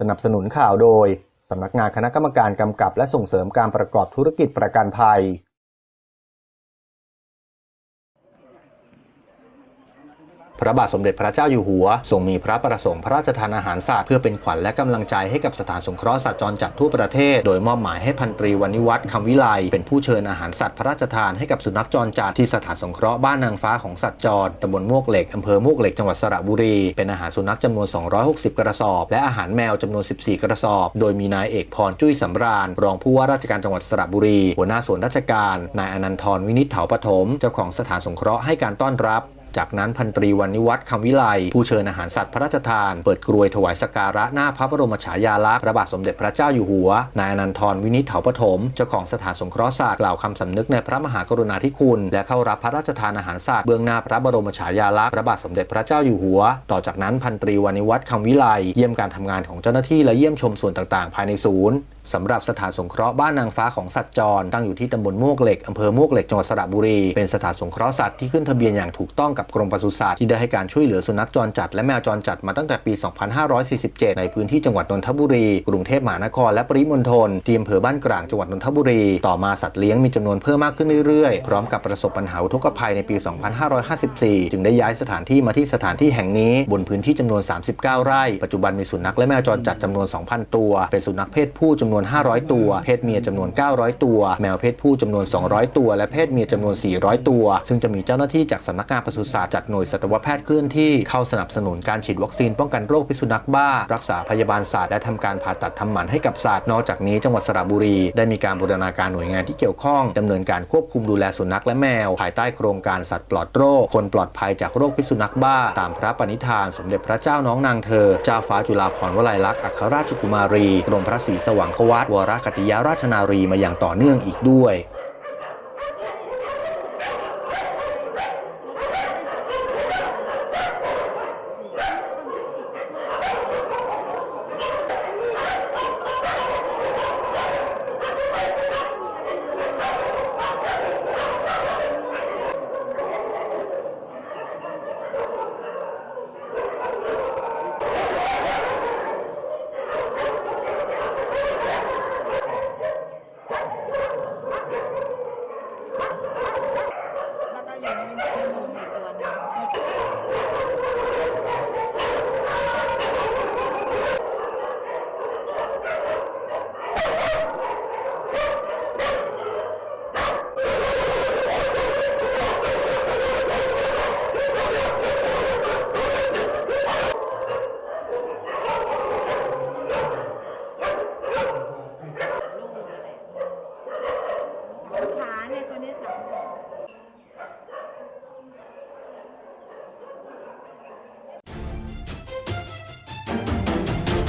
สนับสนุนข่าวโดย สำนักงานคณะกรรมการกำกับและส่งเสริมการประกอบธุรกิจประกันภัย พระบาทสมเด็จพระเจ้าอยู่หัวทรงมีพระประสงค์พระราชทานอาหารสัตว์เพื่อเป็นขวัญและกำลังใจให้กับสถานสงเคราะห์สัตว์จรจัดทั่วประเทศ โดยมอบหมายให้พันตรีวณิวัฒน์คำวิไลเป็นผู้เชิญอาหารสัตว์พระราชทานให้กับสุนัขจรจัดที่สถานสงเคราะห์บ้านนางฟ้าของสัตว์จรตำบลมวกเหล็กอำเภอมวกเหล็กจังหวัดสระบุรี เป็นอาหารสุนัขจำนวน 260 กระสอบ และอาหารแมวจำนวน 14 กระสอบ โดยมีนายเอกพรจุ้ยสำราญ รองผู้ว่าราชการจังหวัดสระบุรี หัวหน้าส่วนราชการ นายอนันทรวินิจเถาปฐมเจ้าของสถานสงเคราะห์ให้การต้อนรับ จากนั้นพันตรีวันนิวัฒน์คำวิไลผู้เชิญอาหารสัตว์พระราชทาน เปิดกรวยถวายสการะหน้าพระบรมฉายาลักษณ์พระบาทสมเด็จพระเจ้าอยู่หัว นายอนันทรวินิจเถาปฐมเจ้าของสถานสงเคราะห์สัตว์กล่าวคำสำนึกในพระมหากรุณาธิคุณ และเข้ารับพระราชทานอาหารสัตว์เบื้องหน้าพระบรมฉายาลักษณ์พระบาทสมเด็จพระเจ้าอยู่หัว ต่อจากนั้นพันตรีวันนิวัฒน์คำวิไลเยี่ยมการทำงานของเจ้าหน้าที่และเยี่ยมชมส่วนต่างๆ ภายในศูนย์สำหรับสถานสงเคราะห์บ้านนางฟ้าของสัตว์จร ตั้งอยู่ที่ตำบลมวกเหล็กอำเภอมวกเหล็กจังหวัดสระบุรี เป็นสถานสงเคราะห์สัตว์ที่ขึ้นทะเบียนอย่างถูกต้องกับกรมปศุสัตว์ที่ได้ให้การช่วยเหลือสุนัขจรจัดและแมวจรจัดมาตั้งแต่ปี 2547 ในพื้นที่จังหวัดนนทบุรี กรุงเทพมหานครและปริมณฑลที่อำเภอบ้านกลางจังหวัดนนทบุรี ต่อมาสัตว์เลี้ยงมีจำนวนเพิ่มมากขึ้นเรื่อยๆ พร้อมกับประสบปัญหาอุกภัยในปี 2554 จึงได้ย้ายสถานที่มาที่สถานที่แห่งนี้ บนพื้นที่จำนวน 39 ไร่ ปัจจุบันมีสุนัขและแมวจรจัดจำนวน 2,000 ตัว เป็นสุนัขเพศผู้จำนวน 500 ตัว เพศเมียจำนวน 900 ตัว แมวเพศผู้จำนวน 200 ตัว และเพศเมียจำนวน 400 ตัว ซึ่งจะมีเจ้าหน้าที่จากสำนักงานปศุสัตว์จัดหน่วยสัตวแพทย์เคลื่อนที่เข้าสนับสนุนการฉีดวัคซีนป้องกันโรคพิษสุนัขบ้า รักษาพยาบาลสัตว์และทำการผ่าตัดทำหมันให้กับสัตว์นอกจากนี้จังหวัดสระบุรี ได้มีการบูรณาการหน่วยงานที่เกี่ยวข้องดำเนินการควบคุมดูแลสุนัขและแมว ภายใต้โครงการสัตว์ปลอดโรค คนปลอดภัยจากโรคพิษสุนัขบ้า ตามพระปณิธาน สมเด็จพระเจ้าน้องนางเธอเจ้าฟ้าจุฬาภรณ์วลัยลักษณ์อัครราชกุมารีกรมพระศรีสว่างควัตวรคติยาราชนารีมาอย่างต่อเนื่องอีกด้วย แล้ว ก็